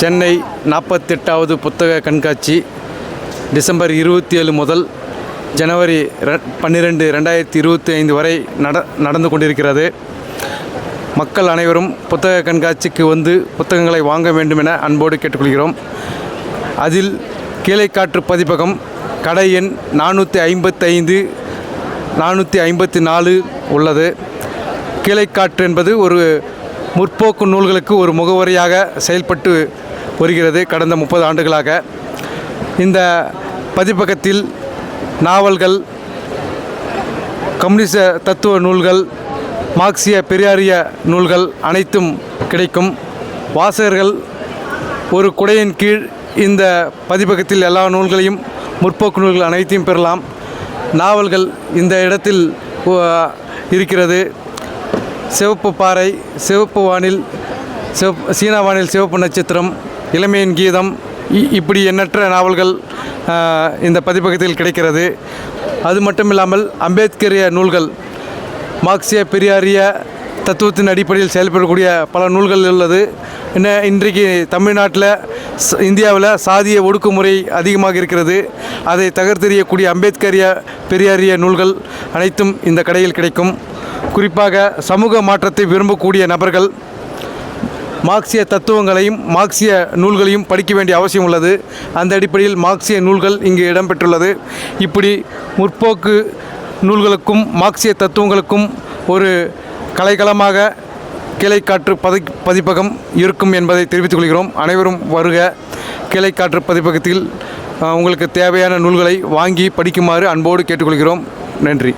சென்னை நாற்பத்தெட்டாவது புத்தக கண்காட்சி டிசம்பர் இருபத்தி ஏழு முதல் ஜனவரி பன்னிரெண்டு ரெண்டாயிரத்தி இருபத்தி ஐந்து வரை நட நடந்து கொண்டிருக்கிறது. மக்கள் அனைவரும் புத்தக கண்காட்சிக்கு வந்து புத்தகங்களை வாங்க வேண்டும் என அன்போடு கேட்டுக்கொள்கிறோம். அதில் கீழைக்காற்று பதிப்பகம் கடை எண் நானூற்றி ஐம்பத்தைந்து நானூற்றி ஐம்பத்தி நாலு உள்ளது. கீழைக்காற்று என்பது ஒரு முற்போக்கு நூல்களுக்கு ஒரு முகவரியாக செயல்பட்டு வருகிறது கடந்த முப்பது ஆண்டுகளாக. இந்த பதிப்பகத்தில் நாவல்கள் கம்யூனிச தத்துவ நூல்கள் மார்க்சிய பெரியாரிய நூல்கள் அனைத்தும் கிடைக்கும். வாசகர்கள் ஒரு குடையின் கீழ் இந்த பதிப்பகத்தில் எல்லா நூல்களையும் முற்போக்கு நூல்கள் அனைத்தையும் பெறலாம். நாவல்கள் இந்த இடத்தில் இருக்கிறது. சிவப்பு பாறை சிவப்பு வானில் சிவப் சீனா வானில் சிவப்பு நட்சத்திரம் இளமையின் கீதம் இ- இப்படி எண்ணற்ற நாவல்கள் இந்த பதிப்பகத்தில் கிடைக்கிறது. அது மட்டும் இல்லாமல் அம்பேத்கரிய நூல்கள் மார்க்சிய பெரியாரிய தத்துவத்தின் அடிப்படையில் செயல்படக்கூடிய பல நூல்கள் உள்ளது. என்ன இன்றைக்கு தமிழ்நாட்டில் இந்தியாவில் சாதிய ஒடுக்குமுறை அதிகமாக இருக்கிறது. அதை தகர்த்தெறியக்கூடிய அம்பேத்கரிய பெரியாரிய நூல்கள் அனைத்தும் இந்த கடையில் கிடைக்கும். குறிப்பாக சமூக மாற்றத்தை விரும்பக்கூடிய நபர்கள் மார்க்சிய தத்துவங்களையும் மார்க்சிய நூல்களையும் படிக்க வேண்டிய அவசியம் உள்ளது. அந்த அடிப்படையில் மார்க்சிய நூல்கள் இங்கு இடம்பெற்றுள்ளது. இப்படி முற்போக்கு நூல்களுக்கும் மார்க்சிய தத்துவங்களுக்கும் ஒரு கலைக்களமாக கிளைக்காற்று பதி பதிப்பகம் இருக்கும் என்பதை தெரிவித்துக் கொள்கிறோம். அனைவரும் வருக. கிளைக்காற்று பதிப்பகத்தில் உங்களுக்கு தேவையான நூல்களை வாங்கி படிக்குமாறு அன்போடு கேட்டுக்கொள்கிறோம். நன்றி.